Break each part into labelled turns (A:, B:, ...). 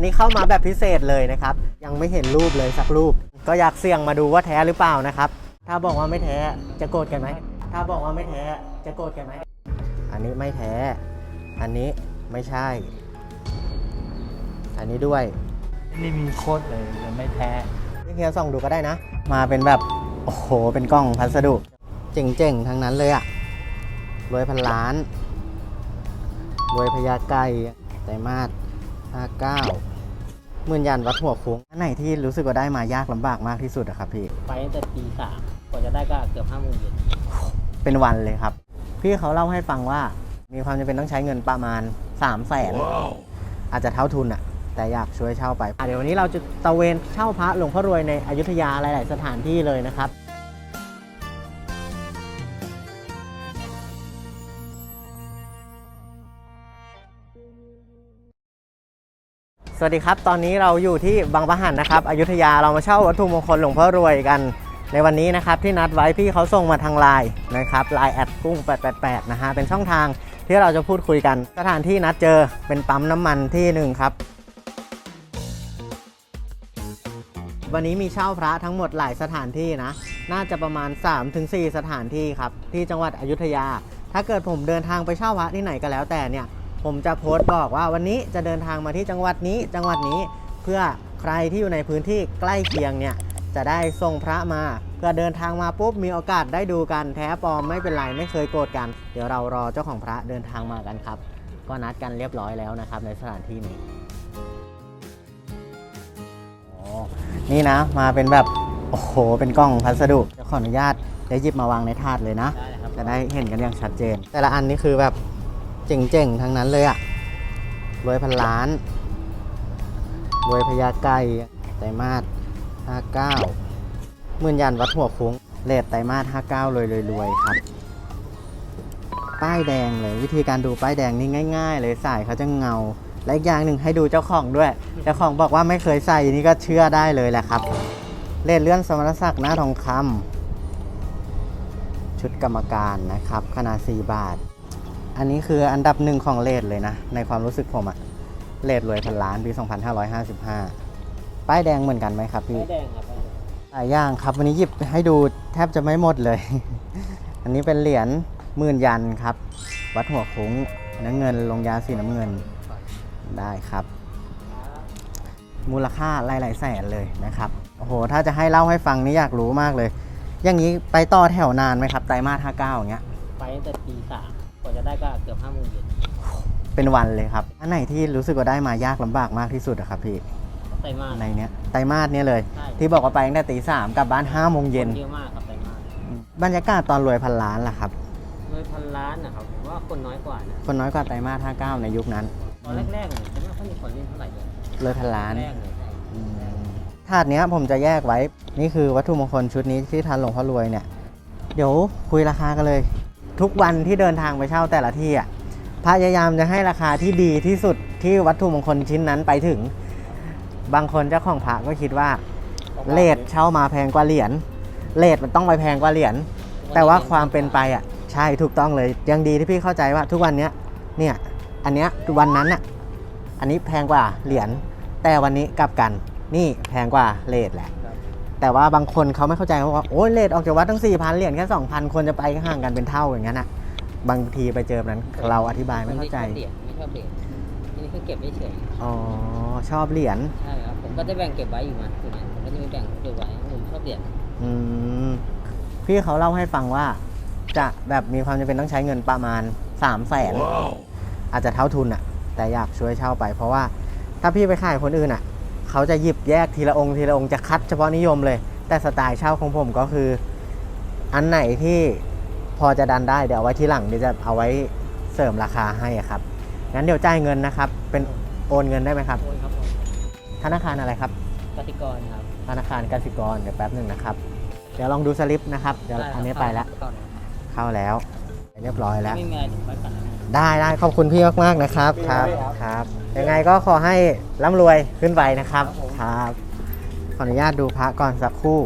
A: นนี้เข้ามาแบบพิเศษเลยนะครับ ยังไม่เห็นรูปเลยสักรูป ก็อยากเสี่ยงมาดูว่าแท้หรือเปล่านะครับ ถ้าบอกว่าไม่แท้จะโกรธกันไหม ถ้าบอกว่าไม่แท้จะโกรธกันไหม อันนี้ไม่แท้ อันนี้ไม่ใช่ อันนี้ด้วย
B: นี่มีโคตรเลยยังไม่แท้
A: นี่เฮียส่องดูก็ได้นะ มาเป็นแบบ โอ้โห เป็นกล้องพัสดุ เจ๋งๆ ทั้งนั้นเลยอะรวยพันล้านรวยพญาไก่ไตรมาสห้าเก้า หมื่นยันวัดหัวโค้งอันไหนที่รู้สึกว่าได้มายากลำบากมากที่สุดอะครับพี่
B: ไปตั้งแต่ตีสามกว่าจะได้ก็เกือบห้าโมงเย็น
A: เป็นวันเลยครับ พี่เขาเล่าให้ฟังว่า มีความจำเป็นต้องใช้เงินประมาณ3ามแสนอาจจะเท่าทุนอะแต่อยากช่วยเช่าไปอะเดี๋ยววันนี้เราจะตะเวนเช่าพระหลวงพ่อรวยในอยุธยาหลาย ๆ สถานที่เลยนะครับ สวัสดีครับ ตอนนี้เราอยู่ที่บางปะหันนะครับอยุธยาเรามาเช่าวัตถุมงคลหลวงพ่อรวยกัน ในวันนี้นะครับที่นัดไว้พี่เขาส่งมาทางไลน์นะครับไลน์แอดกุ้ง888นะฮะเป็นช่องทางที่เราจะพูดคุยกัน สถานที่นัดเจอเป็นปั๊มน้ำมันที่หนึ่งครับ วันนี้มีเช่าพระทั้งหมดหลายสถานที่นะ น่าจะประมาณ 3-4 สถานที่ครับที่จังหวัดอยุธยา ถ้าเกิดผมเดินทางไปเช่าพระที่ไหนก็แล้วแต่เนี่ย ผมจะโพสต์บอกว่าวันนี้จะเดินทางมาที่จังหวัดนี้จังหวัดนี้เพื่อใครที่อยู่ในพื้นที่ใกล้เคียงเนี่ยจะได้ส่งพระมาเพื่อเดินทางมาปุ๊บมีโอกาสได้ดูกันแท้ปลอมไม่เป็นไรไม่เคยโกรธกัน เดี๋ยวเรารอเจ้าของพระเดินทางมากันครับ ก็นัดกันเรียบร้อยแล้วนะครับในสถานที่นี้อ๋อนี่นะมาเป็นแบบโอ้โหเป็นกล้องพัสดุจะขออนุญาตได้หยิบมาวางในถาดเลยนะ
B: ได้เลยครับ
A: จะได้เห็นกันอย่างชัดเจน แต่ละอันนี่คือแบบ เจ๋งๆ ทั้งนั้นเลยอะรวยพันล้าน รวยพญาไก่ไตรมาสห้าเก้ามื่นยันวัดหัวโค้งเลทไตรมาสห้าเก้ารวยรวยๆครับ ป้ายแดงเลย วิธีการดูป้ายแดงนี่ง่าย ๆ เลยสายเขาจะเงา และอีกอย่างหนึ่งให้ดูเจ้าของด้วย เจ้าของบอกว่าไม่เคยใส่นี่ก็เชื่อได้เลยแหละครับ เลทเลื่อนสมรศักดิ์หน้าทองคำชุดกรรมการนะครับขนาด4บาท อันนี้คืออันดับหนึ่งของเลทเลยนะ ในความรู้สึกผมอะเลทรวยพันล้านปี 2555 ป้ายแดงเหมือนกันไหมครับพี่
B: ไม่แดงครับ
A: หลายอย่างครับ วันนี้หยิบให้ดูแทบจะไม่หมดเลย อันนี้เป็นเหรียญหมื่นยันครับ วัดหัวโค้งน้ำเงินลงยาสีน้ำเงินได้ครับ มูลค่าหลายๆแสนเลยนะครับโอ้โหถ้าจะให้เล่าให้ฟังนี่อยากรู้มากเลย อย่างนี้ไปต่อแถวนานไหมครับไตรมาส59อย่างเงี้ย
B: ไปตั้งแต่ตีสามก ว่าจะได้ก็เกือบห้าโมงเย็น
A: เป็นวันเลยครับอันไหนที่รู้สึกว่าได้มายากลำบากมากที่สุดอะครับพี่
B: ไตรมาส
A: ในเนี้ยไตรมาสเนี้ยเลย
B: ใช่
A: ที่บอกว่าไปตั้งแต่ตีสามกลับบ้านห้าโมงเย็น
B: คนเยอะมากครับไตรมาส
A: บรรยากาศตอนรวยพันล้านล่ะครับ
B: ด้วยพันล้านนะครับผมว่าคนน้อยกว่านะ
A: คนน้อยกว่าไตรมาส59ในยุคนั้น
B: ตอนแรกๆเนี่ยจะไม่ค่อยมีคนเล่นเท่าไหร่เลย
A: เลยพันล้าน
B: แรกเลยใช่
A: อืมถาดเนี้ยผมจะแยกไว้ นี่คือวัตถุมงคลชุดนี้ที่ทานหลวงพ่อรวยเนี่ย เดี๋ยวคุยราคากันเลย ทุกวันที่เดินทางไปเช่าแต่ละที่อะพยายามจะให้ราคาที่ดีที่สุดที่วัตถุมงคลชิ้นนั้นไปถึง บางคนเจ้าของพระก็คิดว่าเลทเช่ามาแพงกว่าเหรียญเลทมันต้องไปแพงกว่าเหรียญแต่ว่าความเป็นไปอะใช่ถูกต้องเลยยังดีที่พี่เข้าใจว่าทุกวันเนี้ยเนี่ยอันเนี้ยวันนั้นอะอันนี้แพงกว่าเหรียญแต่วันนี้กลับกันนี่แพงกว่าเลทแหละ แต่ว่าบางคนเขาไม่เข้าใจเขาบอกว่าโอ้ยเลทออกจากวัดตั้ง4 0 0พันเหรียญแค่2,000คนจะไปห่างกันเป็นเท่าอย่างนั้นอะบางทีไปเจอแบบนั้นเราอธิบายไม่เข้าใจ
B: คนที่ชอบเหรียญไม่ชอบเหรียญอันนี้คือเก็บไว้เฉย
A: อ๋อชอบเหรียญ
B: ใช่ครับผมก็จะแบ่งเก็บไว้อยู่นะอยู่นะผมก็จะมีแบ่งเก็บไว้ผมชอบเหรียญ
A: อืมพี่เขาเล่าให้ฟังว่า จะแบบมีความจำเป็นต้องใช้เงินประมาณ3 0 0แสนอาจจะเท่าทุนอะแต่อยากช่วยเช่าไป เพราะว่าถ้าพี่ไปขายคนอื่นอะ เขาจะหยิบแยกทีละองค์ทีละองค์จะคัดเฉพาะนิยมเลย แต่สไตล์เช่าของผมก็คือ อันไหนที่พอจะดันได้เดี๋ยวเอาไว้ที่หลังเดี๋ยวจะเอาไว้เสริมราคาให้อะครับ งั้นเดี๋ยวจ่ายเงินนะครับ เป็นโอนเงินได้ไหมครับ
B: โอนครับผม
A: ธนาคารอะไรครับ
B: กติกรครับ
A: ธนาคารกสิกรเดี๋ยวแป๊บหนึ่งนะครับ เดี๋ยวลองดูสลิปนะครับ เดี๋ยว
B: ได้ครับ
A: อันนี้ไปแล้ว
B: เข้าเลย
A: เข้าแล้ว เรียบร้อยแล้ว
B: ไม่มีอะไรถึงไปกันนะ
A: ได้ได้ขอบคุณพี่มากๆนะครับ ครับ
B: ครับ
A: ครับ ยังไงก็ขอให้ร่ำรวยขึ้นไปนะครับ
B: ครับผม
A: ครับขออนุญาตดูพระก่อนสักครู่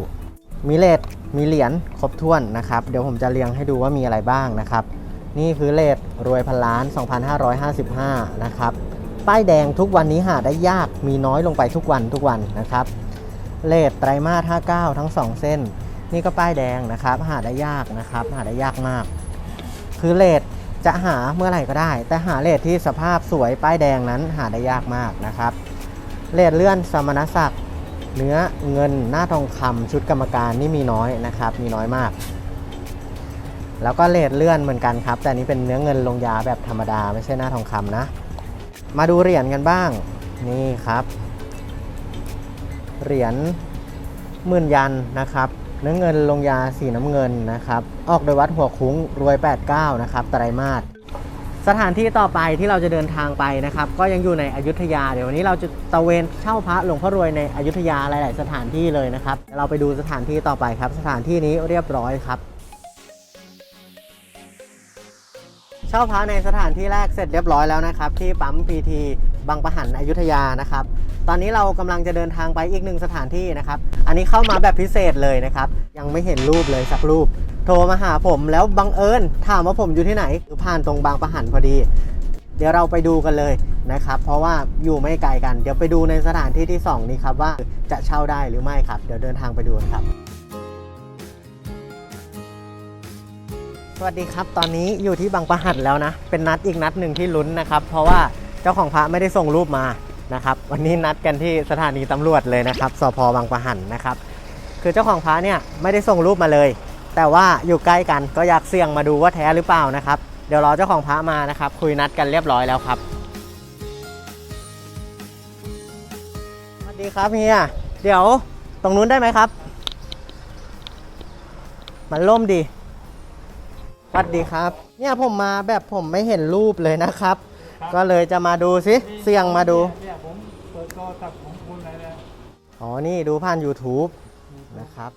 A: มีเลทมีเหรียญครบถ้วนนะครับ เดี๋ยวผมจะเรียงให้ดูว่ามีอะไรบ้างนะครับ นี่คือเลทรวยพันล้าน 2555 นะครับ ป้ายแดงทุกวันนี้หาได้ยากมีน้อยลงไปทุกวันทุกวันนะครับเลทไตรมาส59 ทั้ง 2 เส้น นี่ก็ป้ายแดงนะครับ หาได้ยากนะครับ หาได้ยากมาก คือเลท จะหาเมื่อไหร่ก็ได้ แต่หาเลทที่สภาพสวยป้ายแดงนั้นหาได้ยากมากนะครับเลทเลื่อนสมณศักดิ์เนื้อเงินหน้าทองคำชุดกรรมการนี่มีน้อยนะครับ มีน้อยมาก แล้วก็เลทเลื่อนเหมือนกันครับ แต่นี้เป็นเนื้อเงินลงยาแบบธรรมดาไม่ใช่หน้าทองคำนะ มาดูเหรียญกันบ้างนี่ครับ เหรียญหมื่นยันนะครับ เนื้อเงินลงยาสีน้ำเงินนะครับ ออกโดยวัดหัวคุ้งรวย 89 นะครับไตรมาสสถานที่ต่อไปที่เราจะเดินทางไปนะครับ ก็ยังอยู่ในอยุธยา เดี๋ยววันนี้เราจะตะเวนเช่าพระหลวงพ่อรวยในอยุธยาหลาย ๆ สถานที่เลยนะครับ เราไปดูสถานที่ต่อไปครับ สถานที่นี้เรียบร้อยครับ เช่าพระในสถานที่แรกเสร็จเรียบร้อยแล้วนะครับ ที่ปั๊มพีทีบางประหันอยุธยานะครับ ตอนนี้เรากำลังจะเดินทางไปอีกหนึ่งสถานที่นะครับ อันนี้เข้ามาแบบพิเศษเลยนะครับ ยังไม่เห็นรูปเลยสักรูป โทรมาหาผมแล้วบังเอิญถามว่าผมอยู่ที่ไหนคือผ่านตรงบางประหันพอดี เดี๋ยวเราไปดูกันเลยนะครับ เพราะว่าอยู่ไม่ไกลกัน เดี๋ยวไปดูในสถานที่ที่สองนี้ครับว่าจะเช่าได้หรือไม่ครับ เดี๋ยวเดินทางไปดูกันครับสวัสดีครับตอนนี้อยู่ที่บางประหันแล้วนะ เป็นนัดอีกนัดหนึ่งที่ลุ้นนะครับ เพราะว่าเจ้าของพระไม่ได้ส่งรูปมา นะครับวันนี้นัดกันที่สถานีตำรวจเลยนะครับสพบางปะหันนะครับคือเจ้าของพระเนี่ยไม่ได้ส่งรูปมาเลย แต่ว่าอยู่ใกล้กันก็อยากเสี่ยงมาดูว่าแท้หรือเปล่านะครับเดี๋ยวรอเจ้าของพระมานะครับคุยนัดกันเรียบร้อยแล้วครับสวัสดีครับเฮียเดี๋ยวตรงนู้นได้ไหมครับ มันล่มดีสวัสดีครับ เนี่ยผมมาแบบผมไม่เห็นรูปเลยนะครับ ก็เลยจะมาดูสิเสี่ยงมาดู
C: เนี่ยผมเปิดโทรศัพท์ของคุณเลยนะ
A: อ๋อนี่ดูผ่าน YouTube นะครับ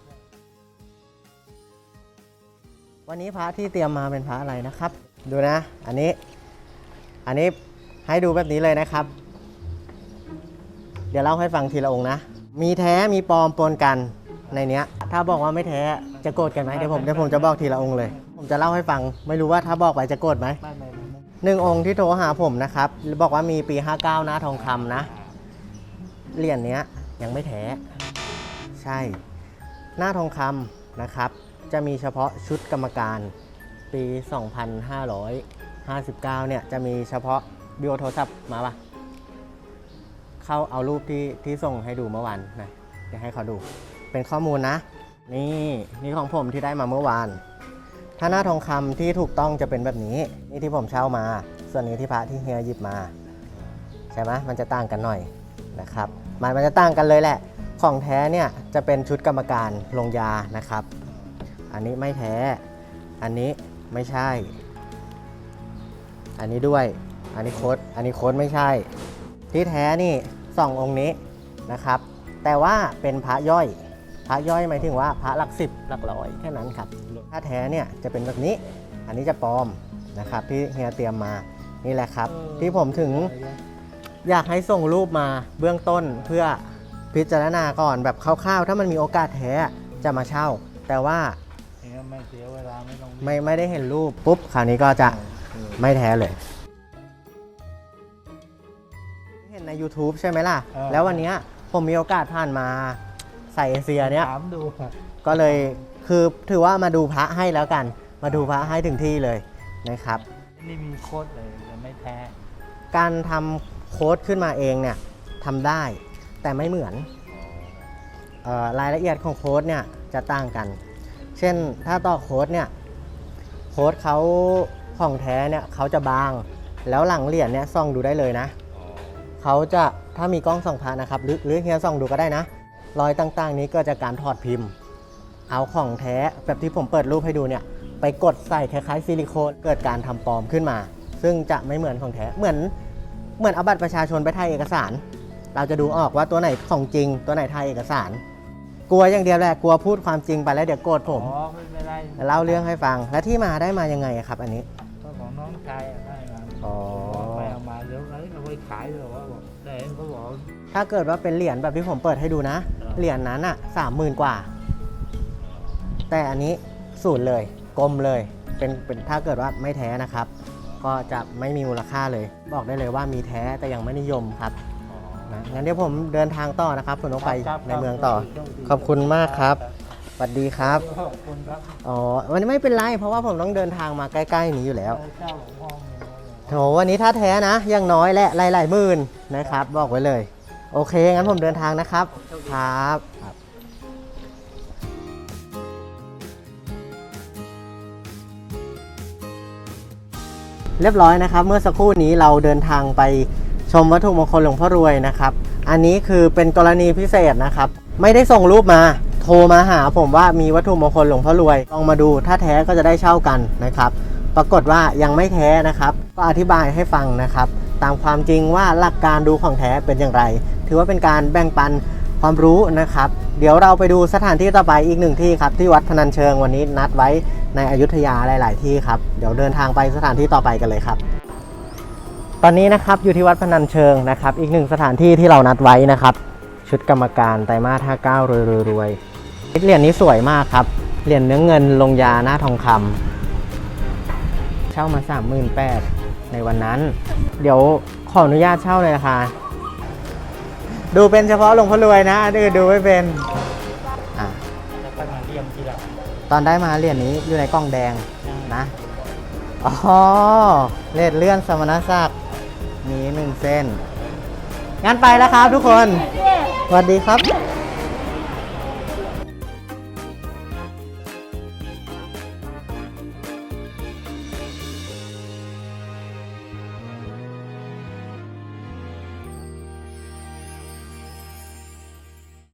A: วันนี้พระที่เตรียมมาเป็นพระอะไรนะครับ ดูนะ อันนี้ อันนี้ให้ดูแบบนี้เลยนะครับ เดี๋ยวเล่าให้ฟังทีละองค์นะ มีแท้มีปลอมปนกันในเนี้ย ถ้าบอกว่าไม่แท้จะโกรธกันไหมเดี๋ยวผมเดี๋ยวผมจะบอกทีละองค์เลย ผมจะเล่าให้ฟัง ไม่รู้ว่าถ้าบอกไปจะโกรธไหม
C: ไม่ไม่ไม่
A: หนึ่งองค์ที่โทรหาผมนะครับ บอกว่ามีปี 59น้าทองคำนะ เหรียญเนี้ยยังไม่แท้ใช่ หน้าทองคำนะครับ จะมีเฉพาะชุดกรรมการปี 2559 เนี่ย จะมีเฉพาะบิโอโทรศัพท์มาปะเข้าเอารูปที่ที่ส่งให้ดูเมื่อวานนะเดี๋ยวให้เขาดู เป็นข้อมูลนะ นี่นี่ของผมที่ได้มาเมื่อวาน ถ้าหน้าทองคำที่ถูกต้องจะเป็นแบบนี้ นี่ที่ผมเช่ามา ส่วนนี้ที่พระที่เฮียหยิบมา ใช่ไหมมันจะต่างกันหน่อยนะครับมันมันจะต่างกันเลยแหละ ของแท้เนี่ยจะเป็นชุดกรรมการลงยานะครับ อันนี้ไม่แท้ อันนี้ไม่ใช่ อันนี้ด้วย อันนี้โค้ดอันนี้โค้ดไม่ใช่ ที่แท้นี่สององค์นี้นะครับ แต่ว่าเป็นพระย่อย พระย่อยหมายถึงว่าพระหลักสิบหลักร้อยแค่นั้นครับถ้าแท้เนี่ยจะเป็นแบบนี้ อันนี้จะปลอมนะครับที่เฮียเตรียมมานี่แหละครับ ที่ผมถึงอยากให้ส่งรูปมาเบื้องต้นเพื่อพิจารณาก่อนแบบคร่าวๆ ถ้ามันมีโอกาสแท้จะมาเช่า แต่ว่า
C: อย่างนั้นไม่เสียเวลาไม่ต้อง
A: ไม่ไม่ได้เห็นรูปปุ๊บคราวนี้ก็จะไม่แท้เลย เห็นใน YouTube ใช่ไหมล่ะ แล้ววันเนี้ยผมมีโอกาสผ่านมา ใส่เอเชียเนี้ย
C: ถามดู
A: ก็เลยคือถือว่ามาดูพระให้แล้วกัน มาดูพระให้ถึงที่เลยนะครับ
C: นี่มีโค้ดเลยแต่ไม่แท้
A: การทำโค้ดขึ้นมาเองเนี่ยทำได้แต่ไม่เหมือนเออรายละเอียดของโค้ดเนี่ยจะต่างกัน เช่นถ้าต่อโค้ดเนี่ยโค้ดเขาของแท้เนี่ยเขาจะบาง แล้วหลังเหรียญเนี่ยส่องดูได้เลยนะ เขาจะถ้ามีกล้องส่องพานะครับหรือหรือเฮียส่องดูก็ได้นะ รอยต่างๆ นี้เกิดจากการถอดพิมพ์ เอาของแท้แบบที่ผมเปิดรูปให้ดูเนี่ย ไปกดใส่คล้ายๆซิลิโคนเกิดการทำปลอมขึ้นมา ซึ่งจะไม่เหมือนของแท้เหมือนเหมือนเอาบัตรประชาชนไปถ่ายเอกสาร เราจะดูออกว่าตัวไหนของจริง ตัวไหนถ่ายเอกสาร กลัวอย่างเดียวแหละกลัวพูดความจริงไปแล้วเดี๋ยวโกรธผม
C: อ๋อไม่เป็นไร
A: เล่าเรื่องให้ฟังและที่มาได้มายังไงอะครับ อันนี้
C: ก็ของน้องชายอะได้มา
A: อ๋อ
C: ไปเอามาเดี๋ยวนั้นเอาไปขายเลยว่าบอกแต่เห็นเขาบอก
A: ถ้าเกิดว่าเป็นเหรียญแบบที่ผมเปิดให้ดูนะ
C: เออ
A: เหรียญนั้นอะสามหมื่นกว่า แต่อันนี้ศูนย์เลยกลมเลยเป็นเป็นถ้าเกิดว่าไม่แท้นะครับก็ก็จะไม่มีมูลค่าเลย บอกได้เลยว่ามีแท้แต่ยังไม่นิยมครับนะงั้นเดี๋ยวผมเดินทางต่อนะครับผมต้องไป
C: ครับ
A: ในเมืองต่อ
C: โชดี
A: ขอบคุณมากครับสวัสดีครับ
C: ขอบคุณครับ
A: อ๋อวันนี้ไม่เป็นไรเพราะว่าผมต้องเดินทางมาใกล้ ๆ นี้อยู่แล้ว
C: เจ้าหลวงพ่อมีน้อยเลย
A: โถวันนี้ถ้าแท้นะยังน้อยและหลายๆหมื่นนะครับ บอกไว้เลย โอเค งั้นผมเดินทางนะครับ ครับครับ เรียบร้อยนะครับ เมื่อสักครู่นี้เราเดินทางไปชมวัตถุมงคลหลวงพ่อรวยนะครับ อันนี้คือเป็นกรณีพิเศษนะครับ ไม่ได้ส่งรูปมา โทรมาหาผมว่ามีวัตถุมงคลหลวงพ่อรวย ลองมาดู ถ้าแท้ก็จะได้เช่ากันนะครับ ปรากฏว่ายังไม่แท้นะครับ ก็อธิบายให้ฟังนะครับ ตามความจริงว่าหลักการดูของแท้เป็นอย่างไร ถือว่าเป็นการแบ่งปันความรู้นะครับ เดี๋ยวเราไปดูสถานที่ต่อไปอีกหนึ่งที่ครับ ที่วัดพนัญเชิงวันนี้นัดไว้ในอยุธยาหลาย ๆ ที่ครับ เดี๋ยวเดินทางไปสถานที่ต่อไปกันเลยครับ ตอนนี้นะครับอยู่ที่วัดพนัญเชิงนะครับ อีกหนึ่งสถานที่ที่เรานัดไว้นะครับ ชุดกรรมการไตรมาส59รวยรวยรวยเหรียญนี้สวยมากครับเหรียญเนื้อเงินลงยาหน้าทองคำเช่ามา 38,000 ในวันนั้น เดี๋ยวขออนุญาตเช่าเลยนะคะ ดูเป็นเฉพาะหลวงพ่อรวยนะอันอื่นดูไม่เป็นอะ
C: แล้วก็มาเยี่ยมทีหลัง
A: ตอนได้มาเหรียญนี้อยู่ในกล่องแดงนะอ๋อเลดเลื่อนสมณศักดิ์มีหนึ่งเส้น งั้นไปแล้วครับทุกคนสวัสดีครับ